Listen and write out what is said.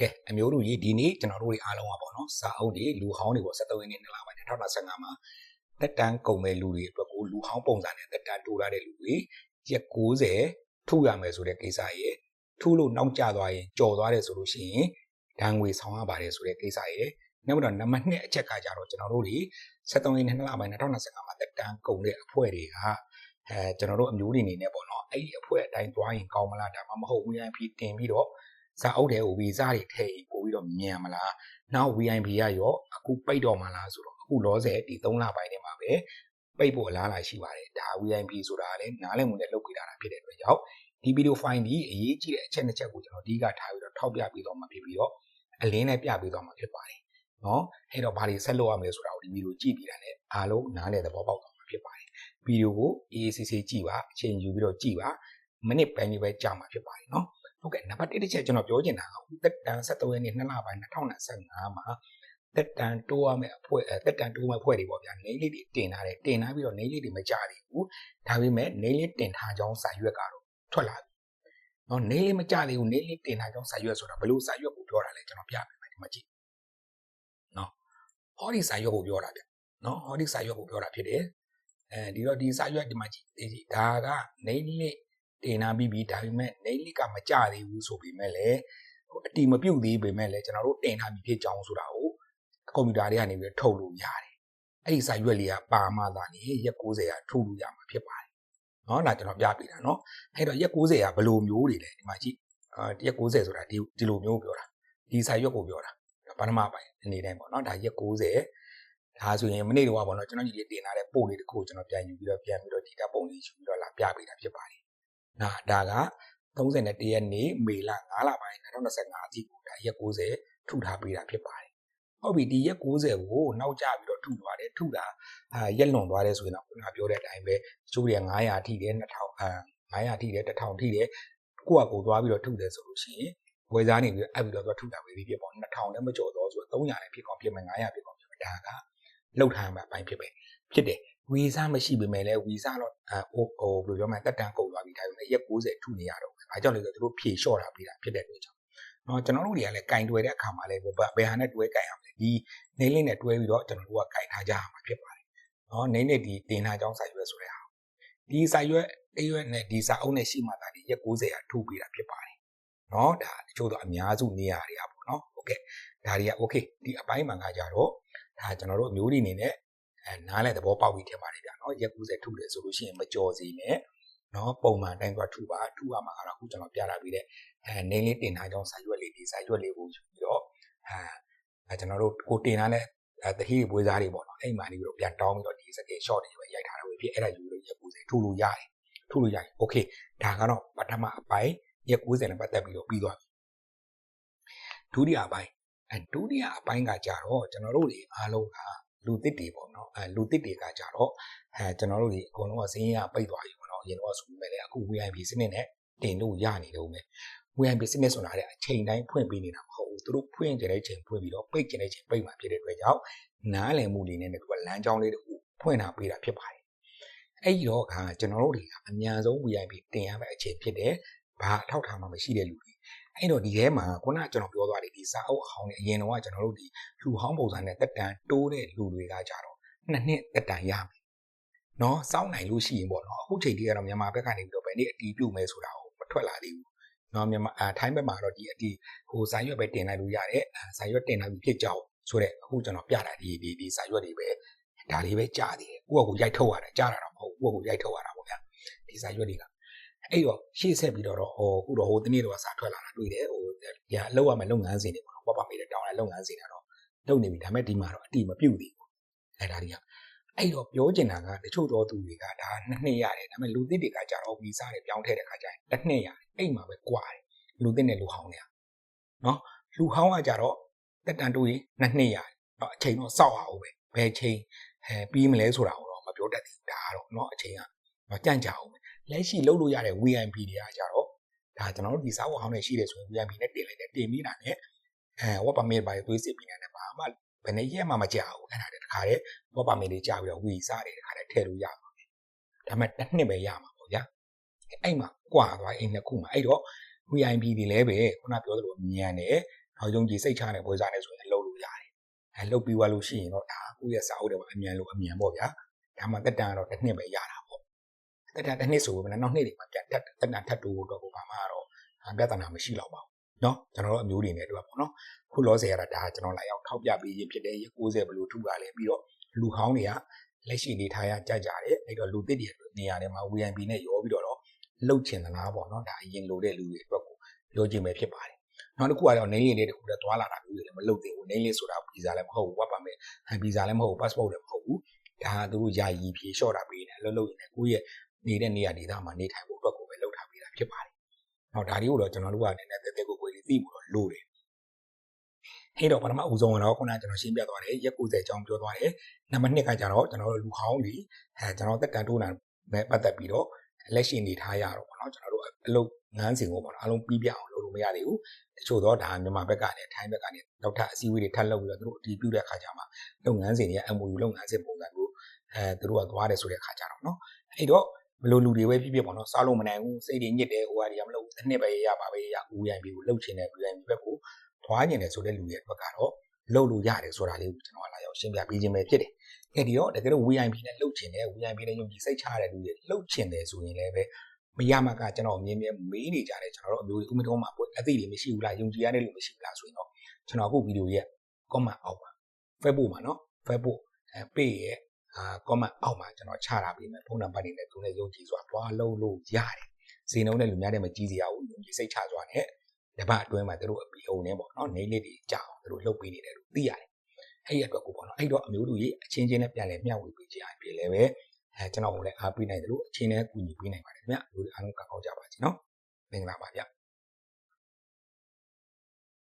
ကဲအမျိုးတို့ကြီးဒီနေ့ကျွန်တော်တို့တွေအားလုံးပါပေါ့နော်စာအုပ်တွေလူဟောင်းတွေပေါ့73ရက်နေ့2လပိုင်း2015မှာတက်တန်းကုန်မဲ့လူတွေအတွက်ကိုလူဟောင်းပုံစံနဲ့တက်တန်းတိုးလာတဲ့လူတွေရက်90ထုရမယ်ဆိုတဲ့ကိစ္စရဲ့ထုလို့နောက်ကျသွားရင်ကြော်သွားတယ်ဆိုလို့ရှိရင်ဒဏ်ငွေဆောင်ရပါတယ်ဆိုတဲ့ကိစ္စရဲ့နောက်ပြီးတော့နံပါတ်2အချက်ကကြတော့ကျွန်တော်တို့တွေ73ရက်နေ့2လပိုင်း2015မှာတက်တန်းကုန်တဲ့အဖွဲ့တွေကအဲကျွန်တော်တို့အမျိုးတွေအနေနဲ့ပေါ့နော်အဲ့ဒီအဖွဲ့အတိုင်းသွားရင်ကောင်းမလားဒါမှမဟုတ် VIP တင်ပြီးတော့ စာအုပ်တဲ့ဗီဇတွေထည့်ရင်ပို့ပြီးတော့မြန်မလားနောက် VIP ရရောအခုပိတ်တော့မလားဆိုတော့အခုလောဆယ်ဒီ3လပိုင်းထဲမှာပဲပိတ်ဖို့အလားအလာရှိပါတယ်ဒါ VIP ဆိုတာလည်းနားလည်မှုနဲ့လုပ်ပေးတာဖြစ်တဲ့အတွက်ကြောင့်ဒီဗီဒီယိုဖိုင်ဒီအရေးကြီးတဲ့အချက်နှစ်ချက်ကိုကျွန်တော်အဓိကထားပြီးတော့ထောက်ပြပေးတော့မှာဖြစ်ပြီးတော့အလင်းနဲ့ပြပေးတော့မှာဖြစ်ပါတယ်နော်အဲ့တော့ဘာတွေဆက်လုပ်ရမလဲဆိုတာကိုဒီဗီဒီယိုကြည့်ပြီးတာနဲ့အားလုံးနားလည်သဘောပေါက်တော့မှာဖြစ်ပါတယ်ဗီဒီယိုကို AACC ကြည့်ပါအချိန်ယူပြီးတော့ကြည့်ပါမိနစ်ပိုင်းလေးပဲကြာမှာဖြစ်ပါတယ်နော် ဟုတ်ကဲ့နံပါတ်1တစ်ချက်ကျွန်တော်ပြောချင်တာကတက်တန်73ရက်နေ့2လပိုင်း2025မှာတက်တန်တိုးရမယ့်အဖွဲ့တက်တန်တိုးမယ့်အဖွဲ့တွေပေါ့ဗျာနေလေးတွေတင်ထားတယ်တင်ထားပြီးတော့နေလေးတွေမကြသေးဘူးဒါပေမဲ့နေလေးတင်ထားကြောင်းစာရွက်ကတော့ထွက်လာပြီနော်နေလေးမကြသေးဘူးနေလေးတင်ထားကြောင်းစာရွက်ဆိုတာဘလို့စာရွက်ကိုပြောတာလဲကျွန်တော်ပြပေးမယ်ဒီမှာကြည့်နော်ဟောဒီစာရွက်ကိုပြောတာဗျနော်ဟောဒီစာရွက်ကိုပြောတာဖြစ်တယ်အဲဒီတော့ဒီစာရွက်ဒီမှာကြည့်ဒါကနေလေး တင်နာပြီးပြီဒါပေမဲ့နေလစ်ကမကြသေးဘူးဆိုပေမဲ့လည်းဟိုအတီမပြုတ်သေးပေမဲ့လည်းကျွန်တော်တို့တင်ထားပြီးဖြစ်ကြောင်းဆိုတာကိုကွန်ပျူတာတွေကနေပြီးထုတ်လို့ရတယ်အဲ့ဒီစာရွက်လေးကပါမှသာနေရက်90ကထုတ်လို့ရမှာဖြစ်ပါတယ်เนาะဒါကျွန်တော်ပြပေးတာเนาะအဲ့တော့ရက်90ကဘယ်လိုမျိုးတွေလဲဒီမှာကြည့်အာရက်90ဆိုတာဒီဒီလိုမျိုးပြောတာဒီစာရွက်ကိုပြောတာပထမပိုင်းအနေနဲ့ပေါ့เนาะဒါရက်90ဒါဆိုရင်မနေ့တော့ပေါ့နော်ကျွန်တော်ညီလေးတင်လာတဲ့ပို့လေးတစ်ခုကျွန်တော်ပြန်ယူပြီးတော့ပြန်ပြီးတော့ဒီကပုံလေးယူပြီးတော့လာပြပေးတာဖြစ်ပါတယ် ဒါဒါက31ရက်နေ့မေလ9လပိုင်း2025အထိကိုဒါရက်90ထုထားပေးတာဖြစ်ပါတယ်။ဟုတ်ပြီဒီရက်90ကိုနောက်ကျပြီးတော့ထုသွားတယ်ထုတာအာရက်လွန်သွားတယ်ဆိုရင်တော့ခုနပြောတဲ့အတိုင်းပဲကျိုးရ900ထိတယ်2000အာ900ထိတယ်1000ထိတယ်ကိုယ့်အကိုသွားပြီးတော့ထုတယ်ဆိုလို့ရှိရင်ဝယ်စားနေပြီးအဲ့ပြီးတော့သူထုတာပဲဖြစ်ပေါ့2000လည်းမကျော်တော့ဆိုတော့300လည်းဖြစ်ကောင်းဖြစ်မယ်900ဖြစ်ကောင်းဖြစ်မယ်ဒါကလောက်ထားမှာအပိုင်းဖြစ်ပဲဖြစ်တယ်ဝီဇာမရှိပေမဲ့လည်းဝီဇာတော့ဟိုဟိုဘယ်လိုပြောမလဲတက်တန်းကုန်သွားပြီ ဒါပေမဲ့ရက်60ထုနေရတော့။ဘာကြောင့်လဲဆိုတော့သူတို့ဖြေလျှော့တာပြီးတာဖြစ်တဲ့အတွက်ကြောင့်။နော်ကျွန်တော်တို့တွေကလည်းကင်တွယ်တဲ့အခါမှာလည်းဘယ်ဟာနဲ့တွဲကင်အောင်လဲဒီနေလေးနဲ့တွဲပြီးတော့ကျွန်တော်တို့ကကင်ထားကြရမှာဖြစ်ပါတယ်။နော်နေနဲ့ဒီတင်ထားကြောင်းစာရွက်ဆိုတဲ့ဟာ။ဒီစာရွက်တရွက်နဲ့ဒီစာအုပ်နဲ့ရှိမှသာဒီရက်60ကထုပြီးတာဖြစ်ပါတယ်။နော်ဒါတချို့တော့အများစုနေရာတွေကပေါ့နော်။ Okay ဒါတွေက okay ဒီအပိုင်းမှာကကြတော့ဒါကျွန်တော်တို့မျိုးတွေအနေနဲ့အဲနားလဲသဘောပေါက်ပြီးထင်ပါတယ်ဗျာနော်ရက်90ထုတယ်ဆိုလို့ရှိရင်မကြော်စီနဲ့ နော်ပုံမှန်တိုင်းသွားထုပါထုရမှာကတော့အခုကျွန်တော်ပြတာပြီးတဲ့အဲနေလေးတင်ထားကြောင်းစာရွက်လေးဒီစာရွက်လေးကိုယူပြီးတော့အဲကျွန်တော်တို့ကိုတင်ထားတဲ့အဲတတိပွေးစားတွေပေါ့နော်အဲ့မှာနေပြီးတော့ပြန်တောင်းပြီးတော့ဒီစကေ short တွေပဲရိုက်ထားတာပဲဖြစ်အဲ့ဒါယူလို့ရက်90ထုလို့ရတယ်ထုလို့ရတယ် okay ဒါကတော့ပထမအပိုင်းရက်90နဲ့ပတ်သက်ပြီးတော့ပြီးသွားပြီဒုတိယအပိုင်းအဲဒုတိယအပိုင်းကကြတော့ကျွန်တော်တို့တွေအားလုံးကလူတစ်တွေပေါ့နော်အဲလူတစ်တွေကကြတော့အဲကျွန်တော်တို့ဒီအကုန်လုံးကစင်းရပိတ်သွားပြီပေါ့နော် အရင်တော့ဆိုပေမဲ့လည်းအခု VIP စနစ်နဲ့တင်လို့ရနေတော့မယ် VIP စနစ်ဆိုတာလည်းအချိန်တိုင်းဖွင့်ပေးနေတာမဟုတ်ဘူးသူတို့ဖွင့်ကြတဲ့ချိန်ဖွင့်ပြီးတော့ပိတ်ကြတဲ့ချိန်ပိတ်မှာဖြစ်တဲ့အတွက်ကြောင့်နားလည်မှုလေးနဲ့သူကလမ်းကြောင်းလေးတခုဖွင့်တာပေးတာဖြစ်ပါတယ်အဲ့ဒီတော့ကကျွန်တော်တို့တွေကအများဆုံး VIP တင်ရမယ့်အချိန်ဖြစ်တယ်ဘာအထောက်ထားမှမရှိတဲ့လူတွေအဲ့တော့ဒီထဲမှာခုနကကျွန်တော်ပြောသွားတယ်ဒီစာအုပ်အဟောင်းနဲ့အရင်တော့ကျွန်တော်တို့ဒီလူဟောင်းပုံစံနဲ့တက်တန်တိုးတဲ့လူတွေကကြတော့နှစ်နှစ်တက်တန်ရမယ်။ နော်စောင်းနိုင်လို့ရှိရင်ပေါ့နော်အခုချိန်တည်းကတော့မြန်မာဘက်ကနေပြီးတော့ဘယ်နေ့အတီးပြုတ်မဲဆိုတာကိုမထွက်လာသေးဘူး။နော်မြန်မာအထိုင်းဘက်မှာတော့ဒီအတီးဟိုဇာရွက်ပဲတင်လိုက်လို့ရတယ်။ဇာရွက်တင်လိုက်ပြီးဖြစ်ကြောက်ဆိုတဲ့အခုကျွန်တော်ပြတာဒီဒီဒီဇာရွက်တွေပဲဒါလေးပဲကြားသေးတယ်။ကိုယ့်ကိုရိုက်ထုတ်ရတာကြားတာတော့မဟုတ်ဘူး။ကိုယ့်ကိုရိုက်ထုတ်ရတာပေါ့ဗျာ။ဒီဇာရွက်တွေကအဲ့တော့ရှေ့ဆက်ပြီးတော့ဟိုခုတော့ဟိုတနေ့တော့စာထွက်လာတာတွေ့တယ်ဟိုညာလောက်ရမယ့်လုပ်ငန်းစဉ်တွေပေါ့နော်ဝက်ပါမေးတဲ့တောင်းတဲ့လုပ်ငန်းစဉ်ကတော့လုပ်နေပြီဒါပေမဲ့ဒီမှာတော့အတိမပြုတ်သေးဘူးအဲ့ဒါတွေက အဲ့တော့ပြောချင်တာကတချို့တော့သူတွေကဒါနှစ်နှစ်ရတယ်ဒါပေမဲ့လူသစ်တွေကကြတော့ဗီဇာတွေပြောင်းထည့်တဲ့ခါကျရင်တစ်နှစ်ရတယ်အဲ့မှာပဲကွာတယ်လူသစ်နဲ့လူဟောင်းတွေကနော်လူဟောင်းကကြတော့တက်တန်တိုးရင်နှစ်နှစ်ရတယ်နော်အချိန်တော့စောက်အောင်ပဲဘယ်ချိန်အဲပြီးမလဲဆိုတာကိုတော့မပြောတတ်ဘူးဒါကတော့နော်အချိန်ကတော့ကြန့်ကြအောင်ပဲလက်ရှိလုပ်လို့ရတဲ့ VIP တွေကကြတော့ဒါကျွန်တော်တို့ဒီစာအုပ်ဟောင်းနဲ့ရှိတယ်ဆိုရင် VIP နဲ့တင်လိုက်တယ်တင်ပြီးတာနဲ့အဲဝက်ပါမစ်ပါသွေးစစ်ပြီးနေတာဘာမှ ဘယ်နဲ့ရက်မှမကြောက်ဘူးအဲ့ဒါတခါတည်းဝက်ပါမစ်လေးကြာပြီးတော့ဝီစားတယ်တခါတည်းထည့်လို့ရပါမယ်ဒါပေမဲ့တစ်နှစ်ပဲရမှာပေါ့ဗျာအဲ့မှာကွာသွားအိမ်နှစ်ခုမှာအဲ့တော့ VIP တွေလည်းပဲခုနပြောသလိုမြန်တယ်နောက်ယုံကြည်စိတ်ချတဲ့ပွဲစားနဲ့ဆိုရင်လုပ်လို့ရတယ်အဲလုပ်ပြီးသွားလို့ရှိရင်တော့ဒါကိုယ့်ရဲ့စာအုပ်တွေမှာအမြန်လို့အမြန်ပေါ့ဗျာဒါမှတက်တန်ကတော့တစ်နှစ်ပဲရတာပေါ့တက်တန်တစ်နှစ်ဆိုပေမဲ့နောက်နှစ်တွေမှာပြန်တက်တက်တန်ထပ်တိုးတော့ကိုဘာမှတော့ပြဿနာမရှိတော့ပါဘူး เนาะကျွန်တော်တို့အမျိုးတွေနဲ့တွေ့ပါပေါ့နော်ခုလောဆယ်ရတာဒါကျွန်တော်လာရောက်ထောက်ပြပေးရဖြစ်တဲ့60ဘလို့ထုတာလဲပြီးတော့လူဟောင်းတွေကလက်ရှိနေထားရကြကြတယ်အဲ့တော့လူသစ်တွေနေရာတွေမှာ VNP နဲ့ရောပြီးတော့လှုပ်ချင်သလားပေါ့နော်ဒါအရင်လိုတဲ့လူတွေအတွက်ကိုပြောချင်ပဲဖြစ်ပါတယ်နောက်တစ်ခုကတော့နေလေးလေးတခုလည်းသွားလာတာမျိုးတွေလည်းမလုပ်သေးဘူးနေလေးဆိုတာဗီဇာလည်းမဟုတ်ဘူး work permit ဗီဇာလည်းမဟုတ်ဘူး passport လည်းမဟုတ်ဘူးဒါကသူတို့ယာယီဖြေလျှော့တာပေးတယ်လှုပ်လှုပ်ရင်လည်းကိုယ့်ရဲ့နေတဲ့နေရာဒေသမှာနေထိုင်ဖို့အတွက်ကိုပဲလုပ်ထားပေးတာဖြစ်ပါတယ်နောက်ဒါတွေကိုတော့ကျွန်တော်တို့ကနည်းနည်းတက်တက်ကိုကိုယ်လေး သိဖို့တော့လိုတယ်ဟဲ့တော့ပထမအဦးဆုံးကတော့ခုနကကျွန်တော်ရှင်းပြသွားတယ်ရက်90အကြောင်းပြောသွားတယ်နံပါတ်2ကကျတော့ကျွန်တော်တို့လူဟောင်းတွေအဲကျွန်တော်တက်တန်တိုးနာနဲ့ပတ်သက်ပြီးတော့လက်ရှိနေထားရတော့ပေါ့နော်ကျွန်တော်တို့အလုပ်ငန်းစဉ်ကိုပေါ့နော်အလုံးပြီးပြအောင်လုပ်လို့မရသေးဘူးတချို့တော့ဒါမြန်မာဘက်ကလည်းထိုင်းဘက်ကလည်းနောက်ထပ်အစည်းအဝေးတွေထပ်လုပ်ပြီးတော့သူတို့အတည်ပြုတဲ့အခါကျမှလုပ်ငန်းစဉ်တွေက MOU လုပ်ငန်းစဉ်ပုံစံကိုအဲသူတို့ကသွားတယ်ဆိုတဲ့အခါကျတော့နော်အဲ့တော့ ဘလို့လူတွေပဲဖြစ်ဖြစ်ပေါ့နော်စားလို့မနိုင်ဘူးစိတ်တွေညစ်တယ်ဟိုဟာတွေကမလုပ်ဘူးတစ်နှစ်ပဲရပါပဲရ UNP ကိုလှုပ်ချင်တဲ့ UNP ဘက်ကိုသွားကျင်တယ်ဆိုတဲ့လူတွေအတွက်ကတော့လှုပ်လို့ရတယ်ဆိုတာလေးကိုကျွန်တော်လာရောက်ရှင်းပြပေးခြင်းပဲဖြစ်တယ်။အဲ့ဒီတော့တကယ်လို့ VIP နဲ့လှုပ်ချင်တယ် VIP နဲ့ယုံကြည်စိတ်ချရတဲ့လူတွေလှုပ်ချင်တယ်ဆိုရင်လည်းပဲမရမှကကျွန်တော်အမြင်မြင်မေးနေကြတယ်ကျွန်တော်တို့အမျိုးကြီးဥမတော်မှာအသိတွေမရှိဘူးလားယုံကြည်ရတဲ့လူမရှိဘူးလားဆိုရင်တော့ကျွန်တော်အခုဗီဒီယိုရဲ့ comment အောက်မှာ Facebook မှာနော် Facebook အဲ page ရဲ့ အာ comment အောက်မှာကျွန်တော်ချတာပေးမယ်ဖုန်းနံပါတ်တွေနဲ့သူနဲ့ယုံကြည်စွာတွားလုံးလို့ရတယ်ဈေးနှုန်းနဲ့လူများတဲ့မကြီးစရာဘူးယုံကြည်စိတ်ချစွာနဲ့တပတ်အတွင်းမှာသူတို့အပီအုံနဲ့ပေါ့နော်နေလေးတွေကြာအောင်သူတို့လှုပ်ပေးနေတယ်လို့သိရတယ်အဲ့ဒီအတွက်ကိုပေါ့နော်အဲ့တော့အမျိုးလူကြီးအချင်းချင်းနဲ့ပြန်လဲမျှဝေပေးကြရပြီလေပဲအဲကျွန်တော်ကိုလည်းအားပေးနိုင်တယ်လို့အချင်းနဲ့ကူညီပေးနိုင်ပါတယ်ခင်ဗျာလူအားလုံးကောင်းကြပါစေနော်မင်္ဂလာပါဗျ